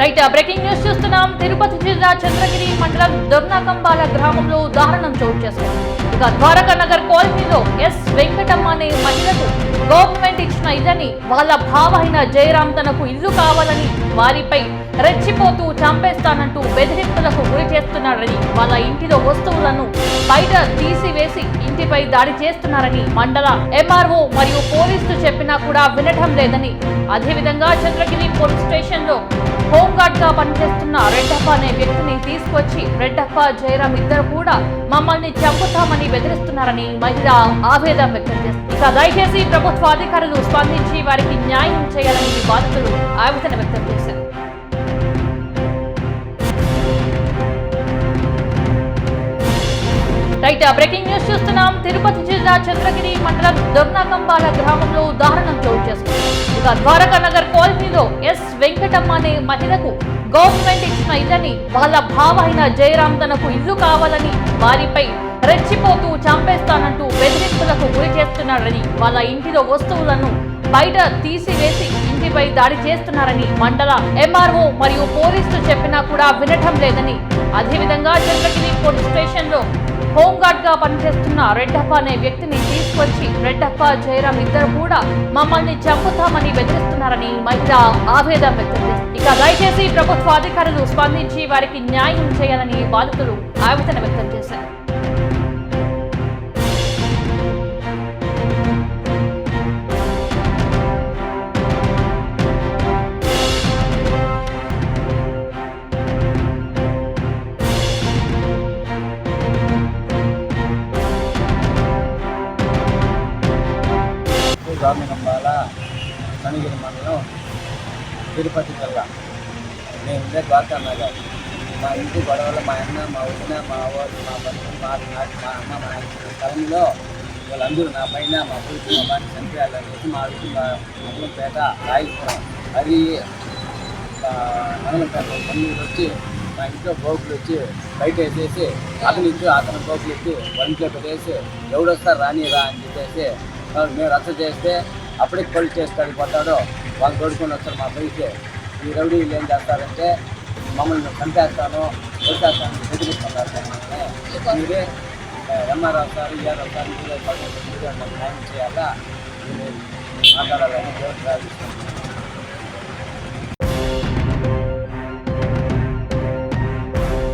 Right breaking news చూస్తున్నాం. తిరుపతి జిల్లా చంద్రగిరి మండలం దొర్నాకంబాల గ్రామంలో దారుణం చోటు చేసుకుంది. ఇక ద్వారకా నగర్ కాలనీలో ఎస్ వెంకటమ్మ అనే మహిళకు గవర్నమెంట్ ఇచ్చిన ఇల్లని వాళ్ళ భావ అయిన జయరాం తనకు ఇల్లు కావాలని వారిపై రెచ్చిపోతూ చంపేస్తానంటూ బెదిరింపులకు గురి చేస్తున్నాడని వాళ్ళ ఇంటిలో వస్తువులను బయట తీసివేసి ఇంటిపై దాడి చేస్తున్నారని మండల ఎంఆర్ఓ మరియు పోలీసులు చెప్పినా కూడా వినటం లేదని అదేవిధంగా చంద్రగిరి పోలీస్ స్టేషన్లో హోం హోమ్ గార్డ్గా పనిచేస్తున్న రెడ్డప్ప అనే వ్యక్తిని తీసుకొచ్చి రెడ్డప్ప జయరాం ఇద్దరు కూడా మమ్మల్ని చంపుతామని బెదిరిస్తున్నారని మహిళ ఆవేదన వ్యక్తం చేస్తుంది ఇక దయచేసి ప్రభుత్వ అధికారులు స్పందించి వారికి న్యాయం చేయాలని బాధితులు ఆవేదన వ్యక్తం చేశారు. రైట్ బ్రేకింగ్ న్యూస్ చూస్తున్నాం. తిరుపతి జిల్లా చంద్రగిరి మండలం దొర్నాకంబాల గ్రామంలో దారుణం చోటు చేసుకుంది. ఇక ద్వారకా నగర్ కాలనీలో ఎస్ వెంకటమ్మ అనే మహిళకు గవర్నమెంట్ ఇచ్చిన ఇల్లని వాళ్ళ భావ అయిన జయరాం తనకు ఇల్లు కావాలని వారిపై రెచ్చిపోతూ చంపేస్తానంటూ బెదిరింపులకు గురి చేస్తున్నాడని వాళ్ళ ఇంటిలో వస్తువులను బయట తీసివేసి ఇంటిపై దాడి చేస్తున్నారని మండల ఎంఆర్ఓ మరియు పోలీసులు చెప్పినా కూడా వినటం లేదని అదేవిధంగా చంద్రగిరి పోలీస్ స్టేషన్లో హోంగార్డ్గా పనిచేస్తున్న రెడ్డప్ప అనే వ్యక్తిని తీసుకొచ్చి రెడ్డప్ప జయరాం ఇద్దరు కూడా మమ్మల్ని చంపుతామని బెదిరిస్తున్నారని మహిళ ఆవేదన వ్యక్తం ఇక దయచేసి ప్రభుత్వ అధికారులు స్పందించి వారికి న్యాయం చేయాలని బాధితులు ఆవేదన వ్యక్తం చేశారు. గవర్నమెంట్ కనిగిరి మండలం తిరుపతి జిల్లా నేను ఉండే ద్వారకా నగర్ మా ఇంటి గొడవలు మా అన్న మా వదిన మా వాళ్ళు మా బంధువులు మా నాటి మా అమ్మ మా నాన్న వాళ్ళందరూ నా పైన మా కొడుకు మా బాగా చనిపోయాలని చెప్పి మా ఇంటి మా మంగళంపేట రాయలపురం అది మంగళంపేట బంధువులు వచ్చి మా ఇంట్లో గోకులు వచ్చి బయట వేసేసి అతని ఇచ్చి అతని గోకులు ఎత్తి వంట్లో పెట్టేసి ఎవడొస్తారు? రాని రా అని చెప్పేసి మేము రచ్చ చేస్తే అప్పుడే పోలీస్ చేస్తాడు వెళ్ళిపోతాడో. వాళ్ళు తోడుకొని వస్తారు మా పైకి ఈ రౌడీ వీళ్ళు ఏం చేస్తారంటే మమ్మల్ని చంపేస్తాను కొట్టేస్తాను బెదిరిస్తున్నారు మీరే ఎంఆర్ఆర్ సార్ ఈఆర్ఆర్ సార్ మీరే పదకొండు మీరే న్యాయం చేయాలా? మాట్లాడాలని దేవుడు ప్రార్థిస్తున్నాను